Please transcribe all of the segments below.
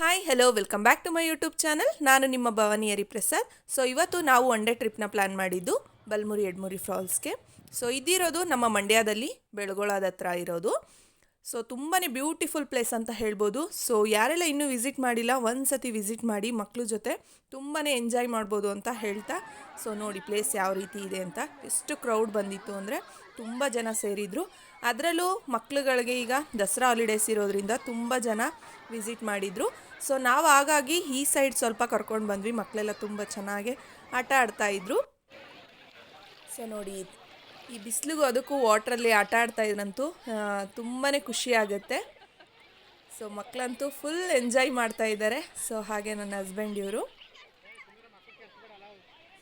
Hi hello welcome back to my YouTube channel ನಾನು ನಿಮ್ಮ Bhavani Hariprasad. So ಇವತ್ತು ನಾವು ಒನ್ ಡೇ ಟ್ರಿಪ್ನ ಪ್ಲ್ಯಾನ್ ಮಾಡಿದ್ದು ಬಲ್ಮುರಿ, ಎಡ್ಮುರಿ ಫಾಲ್ಸ್ಗೆ ಸೊ ಇದಿರೋದು ನಮ್ಮ ಮಂಡ್ಯದಲ್ಲಿ ಬೆಳಗೊಳದ ಹತ್ರ ಇರೋದು. ಸೊ ತುಂಬಾ ಬ್ಯೂಟಿಫುಲ್ ಪ್ಲೇಸ್ ಅಂತ ಹೇಳ್ಬೋದು. ಸೊ ಯಾರೆಲ್ಲ ಇನ್ನೂ ವಿಸಿಟ್ ಮಾಡಿಲ್ಲ ಒಂದು ಸತಿ ವಿಸಿಟ್ ಮಾಡಿ ಮಕ್ಕಳ ಜೊತೆ ತುಂಬಾ ಎಂಜಾಯ್ ಮಾಡ್ಬೋದು ಅಂತ ಹೇಳ್ತಾ. ಸೊ ನೋಡಿ ಪ್ಲೇಸ್ ಯಾವ ರೀತಿ ಇದೆ ಅಂತ. ಎಷ್ಟು ಕ್ರೌಡ್ ಬಂದಿತ್ತು ಅಂದರೆ ತುಂಬ ಜನ ಸೇರಿದ್ರು. ಅದರಲ್ಲೂ ಮಕ್ಳುಗಳಿಗೆ ಈಗ ದಸರಾ ಹಾಲಿಡೇಸ್ ಇರೋದ್ರಿಂದ ತುಂಬ ಜನ ವಿಸಿಟ್ ಮಾಡಿದರು. ಸೊ ನಾವು ಹಾಗಾಗಿ ಈ ಸೈಡ್ ಸ್ವಲ್ಪ ಕರ್ಕೊಂಡು ಬಂದ್ವಿ. ಮಕ್ಕಳೆಲ್ಲ ತುಂಬ ಚೆನ್ನಾಗಿ ಆಟ ಆಡ್ತಾಯಿದ್ರು ಸೊ ನೋಡಿ, ಈ ಬಿಸಿಲಿಗೂ ಅದಕ್ಕೂ ವಾಟ್ರಲ್ಲಿ ಆಟ ಆಡ್ತಾ ಇದ್ರಂತೂ ತುಂಬಾ ಖುಷಿ ಆಗುತ್ತೆ. ಸೊ ಮಕ್ಕಳಂತೂ ಫುಲ್ ಎಂಜಾಯ್ ಮಾಡ್ತಾ ಇದ್ದಾರೆ ಸೊ ಹಾಗೆ ನನ್ನ ಹಸ್ಬೆಂಡ್ ಇವರು.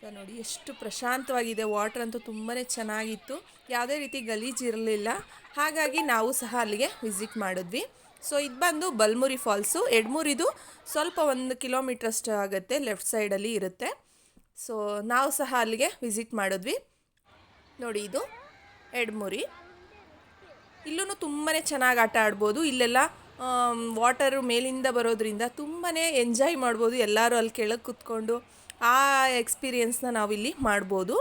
ಸೊ ನೋಡಿ, ಎಷ್ಟು ಪ್ರಶಾಂತವಾಗಿದೆ. ವಾಟರ್ ಅಂತೂ ತುಂಬಾ ಚೆನ್ನಾಗಿತ್ತು. ಯಾವುದೇ ರೀತಿ ಗಲೀಜು ಇರಲಿಲ್ಲ. ಹಾಗಾಗಿ ನಾವು ಸಹ ಅಲ್ಲಿಗೆ ವಿಸಿಟ್ ಮಾಡಿದ್ವಿ. ಸೊ ಇದು ಬಂದು ಬಲ್ಮುರಿ ಫಾಲ್ಸು. ಎಡ್ಮೂರಿದು ಸ್ವಲ್ಪ ಒಂದು ಕಿಲೋಮೀಟ್ರಷ್ಟು ಆಗುತ್ತೆ, ಲೆಫ್ಟ್ ಸೈಡಲ್ಲಿ ಇರುತ್ತೆ. ಸೊ ನಾವು ಸಹ ಅಲ್ಲಿಗೆ ವಿಸಿಟ್ ಮಾಡಿದ್ವಿ. ನೋಡಿ ಇದು, ಎಡ್ಮುರಿ. ಇಲ್ಲೂ ತುಂಬಾ ಚೆನ್ನಾಗಿ ಆಟ ಆಡ್ಬೋದು. ಇಲ್ಲೆಲ್ಲ ವಾಟರು ಮೇಲಿಂದ ಬರೋದ್ರಿಂದ ತುಂಬಾ ಎಂಜಾಯ್ ಮಾಡ್ಬೋದು ಎಲ್ಲರೂ ಅಲ್ಲಿ ಕೆಳಗೆ ಕೂತ್ಕೊಂಡು. ಆ ಎಕ್ಸ್ಪೀರಿಯೆನ್ಸ್ನ ನಾವಿಲ್ಲಿ ಮಾಡ್ಬೋದು.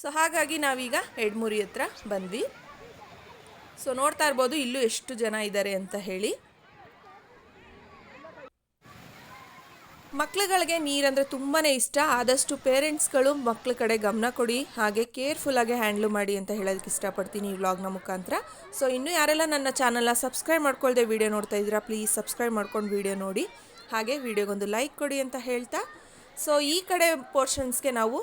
ಸೊ ಹಾಗಾಗಿ ನಾವೀಗ ಎಡ್ಮುರಿ ಹತ್ರ ಬಂದ್ವಿ. ಸೊ ನೋಡ್ತಾ ಇರ್ಬೋದು ಇಲ್ಲೂ ಎಷ್ಟು ಜನ ಇದ್ದಾರೆ ಅಂತ ಹೇಳಿ. ಮಕ್ಳುಗಳಿಗೆ ನೀರಂದರೆ ತುಂಬಾ ಇಷ್ಟ. ಆದಷ್ಟು ಪೇರೆಂಟ್ಸ್ಗಳು ಮಕ್ಳ ಕಡೆ ಗಮನ ಕೊಡಿ. ಹಾಗೆ ಕೇರ್ಫುಲ್ಲಾಗಿ ಹ್ಯಾಂಡ್ಲು ಮಾಡಿ ಅಂತ ಹೇಳೋದಕ್ಕೆ ಇಷ್ಟಪಡ್ತೀನಿ ಈ ವ್ಲಾಗ್ನ ಮುಖಾಂತರ. ಸೊ ಇನ್ನೂ ಯಾರೆಲ್ಲ ನನ್ನ ಚಾನಲ್ನ ಸಬ್ಸ್ಕ್ರೈಬ್ ಮಾಡ್ಕೊಳ್ದೆ ವೀಡಿಯೋ ನೋಡ್ತಾ ಇದ್ದೀರಾ ಪ್ಲೀಸ್ ಸಬ್ಸ್ಕ್ರೈಬ್ ಮಾಡ್ಕೊಂಡು ವೀಡಿಯೋ ನೋಡಿ. ಹಾಗೆ ವೀಡಿಯೋಗೊಂದು ಲೈಕ್ ಕೊಡಿ ಅಂತ ಹೇಳ್ತಾ. ಸೊ ಈ ಕಡೆ ಪೋರ್ಷನ್ಸ್ಗೆ ನಾವು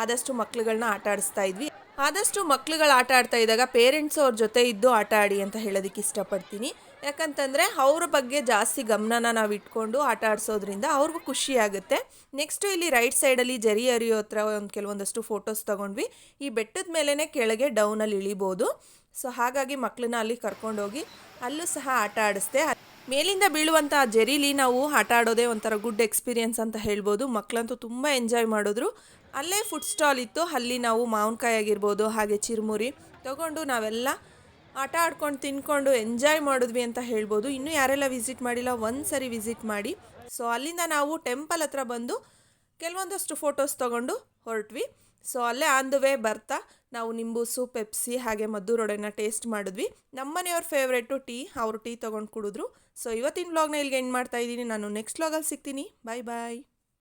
ಆದಷ್ಟು ಮಕ್ಳುಗಳನ್ನ ಆಟ ಆಡಿಸ್ತಾ ಇದ್ವಿ. ಆದಷ್ಟು ಮಕ್ಳುಗಳು ಆಟ ಆಡ್ತಾ ಇದ್ದಾಗ ಪೇರೆಂಟ್ಸ್ ಅವ್ರ ಜೊತೆ ಇದ್ದು ಆಟ ಆಡಿ ಅಂತ ಹೇಳೋದಕ್ಕೆ ಇಷ್ಟಪಡ್ತೀನಿ. ಯಾಕಂತಂದರೆ ಅವ್ರ ಬಗ್ಗೆ ಜಾಸ್ತಿ ಗಮನನ ನಾವು ಇಟ್ಕೊಂಡು ಆಟ ಆಡಿಸೋದ್ರಿಂದ ಅವ್ರಿಗೂ ಖುಷಿ ಆಗುತ್ತೆ. ನೆಕ್ಸ್ಟು ಇಲ್ಲಿ ರೈಟ್ ಸೈಡಲ್ಲಿ ಜರಿ ಹರಿಯೋ ಹತ್ರ ಒಂದು ಕೆಲವೊಂದಷ್ಟು ಫೋಟೋಸ್ ತೊಗೊಂಡ್ವಿ. ಈ ಬೆಟ್ಟದ ಮೇಲೇ ಕೆಳಗೆ ಡೌನಲ್ಲಿ ಇಳಿಬೋದು. ಸೊ ಹಾಗಾಗಿ ಮಕ್ಕಳನ್ನ ಅಲ್ಲಿ ಕರ್ಕೊಂಡೋಗಿ ಅಲ್ಲೂ ಸಹ ಆಟ ಆಡಿಸ್ದೆ. ಮೇಲಿಂದ ಬೀಳುವಂಥ ಜರೀಲಿ ನಾವು ಆಟ ಆಡೋದೇ ಒಂಥರ ಗುಡ್ ಎಕ್ಸ್ಪೀರಿಯನ್ಸ್ ಅಂತ ಹೇಳ್ಬೋದು. ಮಕ್ಕಳಂತೂ ತುಂಬ ಎಂಜಾಯ್ ಮಾಡಿದ್ರು. ಅಲ್ಲೇ ಫುಡ್ ಸ್ಟಾಲ್ ಇತ್ತು. ಅಲ್ಲಿ ನಾವು ಮಾವಿನಕಾಯಿ ಆಗಿರ್ಬೋದು ಹಾಗೆ ಚಿರುಮುರಿ ತಗೊಂಡು ನಾವೆಲ್ಲ ಆಟ ಆಡ್ಕೊಂಡು, ತಿನ್ಕೊಂಡು ಎಂಜಾಯ್ ಮಾಡಿದ್ವಿ ಅಂತ ಹೇಳ್ಬೋದು. ಇನ್ನೂ ಯಾರೆಲ್ಲ ವಿಸಿಟ್ ಮಾಡಿಲ್ಲ, ಒಂದು ಸರಿ ವಿಸಿಟ್ ಮಾಡಿ. ಸೊ ಅಲ್ಲಿಂದ ನಾವು ಟೆಂಪಲ್ ಹತ್ರ ಬಂದು ಕೆಲವೊಂದಷ್ಟು ಫೋಟೋಸ್ ತೊಗೊಂಡು ಹೊರಟ್ವಿ. ಸೊ ಅಲ್ಲೇ ಆನ್ ದ ವೇ ಬರ್ತಾ ನಾವು ನಿಂಬೂಸು ಪೆಪ್ಸಿ ಹಾಗೆ ಮದ್ದೂರೊಡೆನ ಟೇಸ್ಟ್ ಮಾಡಿದ್ವಿ. ನಮ್ಮನೆಯವ್ರ ಫೇವ್ರೇಟು ಟೀ ಅವರು ಟೀ ತೊಗೊಂಡು ಕುಡಿದ್ರು. ಸೊ ಇವತ್ತಿನ ವ್ಲಾಗ್ನ ಇಲ್ಲಿಗೆ ಎಂಡ್ ಮಾಡ್ತಾ ಇದ್ದೀನಿ. ನಾನು ನೆಕ್ಸ್ಟ್ ವ್ಲಾಗಲ್ಲಿ ಸಿಗ್ತೀನಿ. ಬಾಯ್ ಬಾಯ್